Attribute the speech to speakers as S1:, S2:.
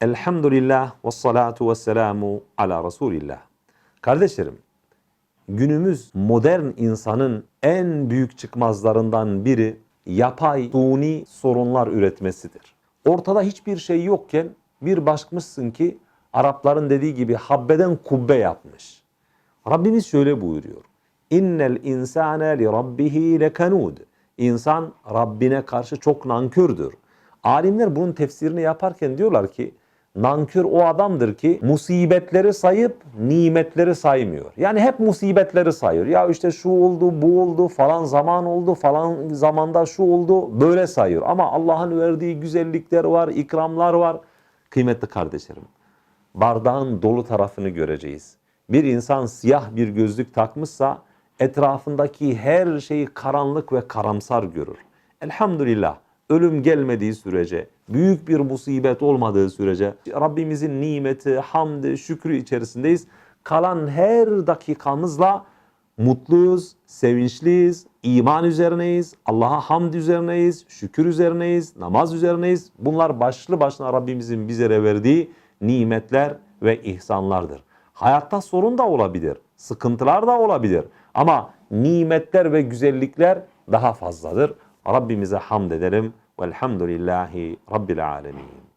S1: Elhamdülillah ve salatu ve selamu ala Resulillah. Kardeşlerim, günümüz modern insanın en büyük çıkmazlarından biri yapay, suni sorunlar üretmesidir. Ortada hiçbir şey yokken bir bakmışsın ki Arapların dediği gibi habbeden kubbe yapmış. Rabbimiz şöyle buyuruyor. İnnel insane li rabbihi lekanud. İnsan Rabbine karşı çok nankördür. Alimler bunun tefsirini yaparken diyorlar ki nankör o adamdır ki musibetleri sayıp nimetleri saymıyor. Yani hep musibetleri sayıyor. Ya işte şu oldu, bu oldu, falan zaman oldu, falan zamanda şu oldu böyle sayıyor. Ama Allah'ın verdiği güzellikler var, ikramlar var. Kıymetli kardeşlerim, bardağın dolu tarafını göreceğiz. Bir insan siyah bir gözlük takmışsa etrafındaki her şeyi karanlık ve karamsar görür. Elhamdülillah ölüm gelmediği sürece, büyük bir musibet olmadığı sürece Rabbimizin nimeti, hamdi, şükrü içerisindeyiz. Kalan her dakikamızla mutluyuz, sevinçliyiz, iman üzerineyiz, Allah'a hamd üzerineyiz, şükür üzerineyiz, namaz üzerineyiz. Bunlar başlı başına Rabbimizin bizlere verdiği nimetler ve ihsanlardır. Hayatta sorun da olabilir, sıkıntılar da olabilir ama nimetler ve güzellikler daha fazladır. Rabbimize hamd edelim. Velhamdülillahi Rabbil alemin.